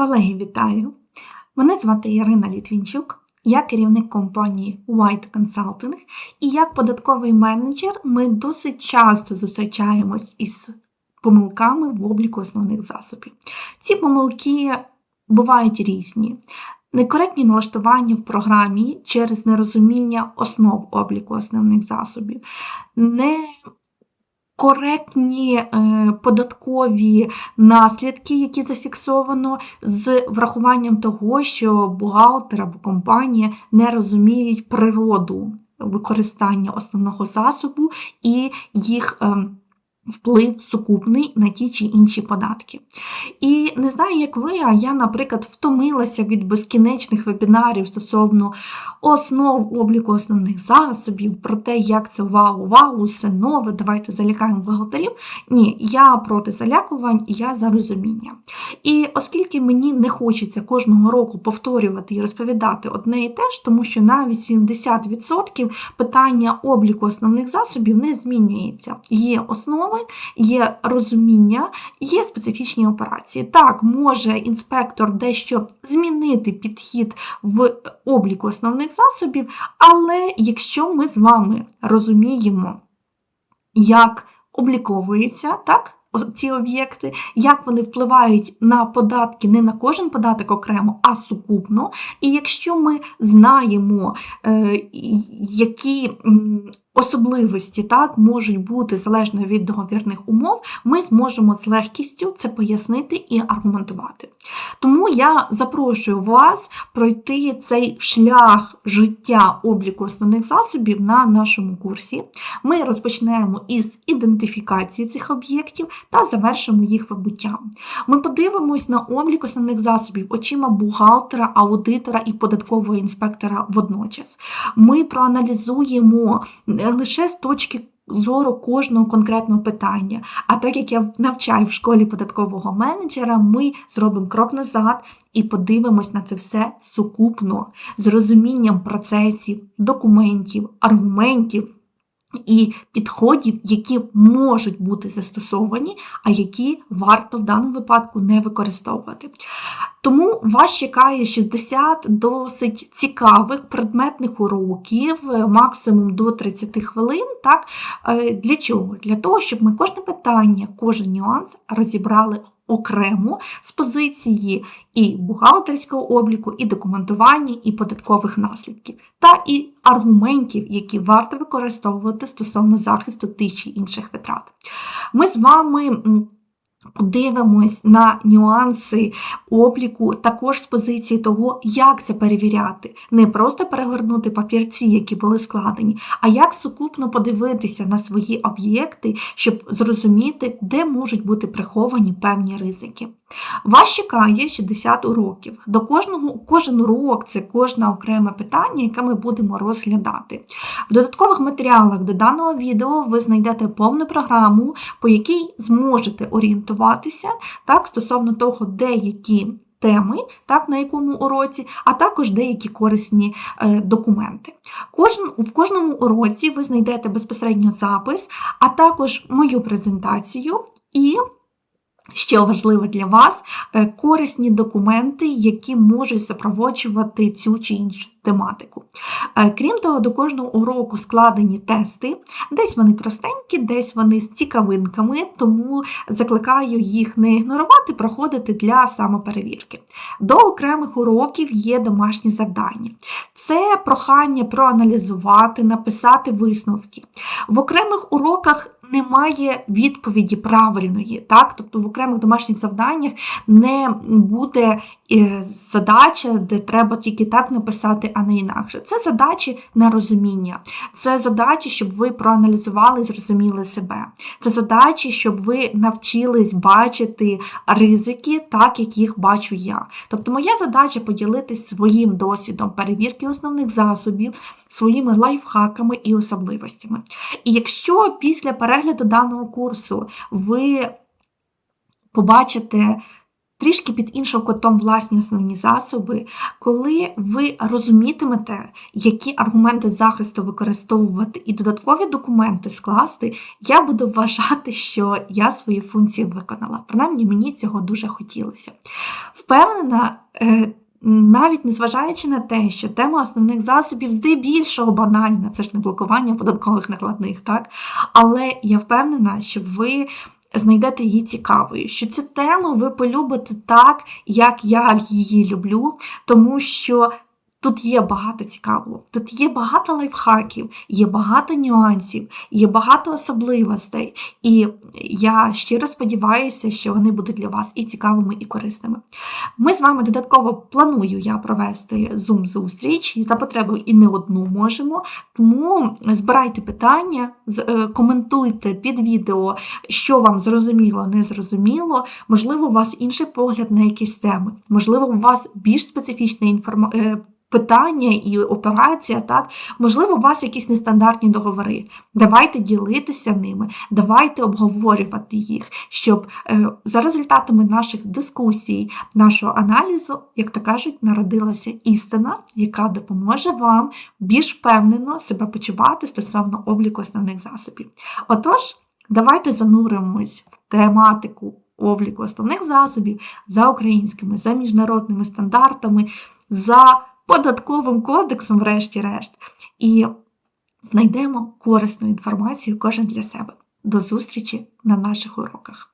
Колеги, вітаю! Мене звати Ірина Літвінчук, я керівник компанії White Consulting, і як податковий менеджер ми досить часто зустрічаємось із помилками в обліку основних засобів. Ці помилки бувають різні. Некоректні налаштування в програмі через нерозуміння основ обліку основних засобів, не коректні е, податкові наслідки, які зафіксовано, з врахуванням того, що бухгалтер або компанія не розуміють природу використання основного засобу і їх. Вплив сукупний на ті чи інші податки. І не знаю, як ви, а я, наприклад, втомилася від безкінечних вебінарів стосовно основ обліку основних засобів, про те, як це вау, вау, все нове, давайте залякаємо бухгалтерів. Ні, я проти залякувань, я за розуміння. І оскільки мені не хочеться кожного року повторювати і розповідати одне і те ж, тому що на 80% питання обліку основних засобів не змінюється. Є основи, є розуміння, є специфічні операції. Так, може інспектор дещо змінити підхід в обліку основних засобів, але якщо ми з вами розуміємо, як обліковується, так? Ці об'єкти, як вони впливають на податки, не на кожен податок окремо, а сукупно. І якщо ми знаємо, е, які особливості так, можуть бути залежно від договірних умов, ми зможемо з легкістю це пояснити і аргументувати. Тому я запрошую вас пройти цей шлях життя обліку основних засобів на нашому курсі. Ми розпочнемо із ідентифікації цих об'єктів та завершимо їх вибуття. Ми подивимось на облік основних засобів очима бухгалтера, аудитора і податкового інспектора водночас. Ми проаналізуємо не лише з точки зору кожного конкретного питання. А так як я навчаю в школі податкового менеджера, ми зробимо крок назад і подивимось на це все сукупно, з розумінням процесів, документів, аргументів. І підходів, які можуть бути застосовані, а які варто в даному випадку не використовувати. Тому вас чекає 60 досить цікавих предметних уроків, максимум до 30 хвилин. Так? Е, для чого? Для того, щоб ми кожне питання, кожен нюанс розібрали окремо з позиції і бухгалтерського обліку, і документування, і податкових наслідків, та і аргументів, які варто використовувати стосовно захисту тих чи інших витрат. Ми з вами. Подивимось на нюанси обліку, також з позиції того, як це перевіряти. Не просто перегорнути папірці, які були складені, а як сукупно подивитися на свої об'єкти, щоб зрозуміти, де можуть бути приховані певні ризики. Вас чекає 60 уроків. До кожного, Кожен урок це кожне окреме питання, яке ми будемо розглядати. В додаткових матеріалах до даного відео ви знайдете повну програму, по якій зможете орієнтуватися так, стосовно того, деякі теми, так, на якому уроці, а також деякі корисні е, документи. Кожен, В кожному уроці ви знайдете безпосередньо запис, а також мою презентацію і Ще важливо для вас е, корисні документи, які можуть супроводжувати цю чи іншу тематику. Е, крім того, до кожного уроку складені тести, десь вони простенькі, десь вони з цікавинками, тому закликаю їх не ігнорувати, проходити для самоперевірки. До окремих уроків є домашні завдання. Це прохання проаналізувати, написати висновки. В окремих уроках немає відповіді правильної, так? Тобто в окремих домашніх завданнях не буде задача, де треба тільки так написати, а не інакше. Це задачі на розуміння, це задачі, щоб ви проаналізували зрозуміли себе. Це задачі, щоб ви навчились бачити ризики, так як їх бачу я. Тобто, моя задача поділитись своїм досвідом перевірки основних засобів, своїми лайфхаками і особливостями. І якщо після перегляду даного курсу ви побачите трішки під іншим кутом власні основні засоби, коли ви розумітимете, які аргументи захисту використовувати і додаткові документи скласти, я буду вважати, що я свої функції виконала. Принаймні, мені цього дуже хотілося. Впевнена. е, навіть незважаючи на те, що тема основних засобів здебільшого банальна, це ж не блокування податкових накладних, так? Але я впевнена, що ви знайдете її цікавою, що цю тему ви полюбите так, як я її люблю, тому що. Тут є багато цікавого, тут є багато лайфхаків, є багато нюансів, є багато особливостей, і я щиро сподіваюся, що вони будуть для вас і цікавими, і корисними. Ми з вами додатково планую я провести Zoom зустріч за потребою і не одну можемо. Тому збирайте питання, е, коментуйте під відео, що вам зрозуміло, не зрозуміло. Можливо, у вас інший погляд на якісь теми, можливо, у вас більш специфічна інформація. Питання і операція, так можливо, у вас якісь нестандартні договори. Давайте ділитися ними, давайте обговорювати їх, щоб е, за результатами наших дискусій, нашого аналізу, як то кажуть, народилася істина, яка допоможе вам більш впевнено себе почувати стосовно обліку основних засобів. Отож, давайте зануримось в тематику обліку основних засобів за українськими, за міжнародними стандартами, за податковим кодексом, врешті-решт, і знайдемо корисну інформацію кожен для себе. До зустрічі на наших уроках.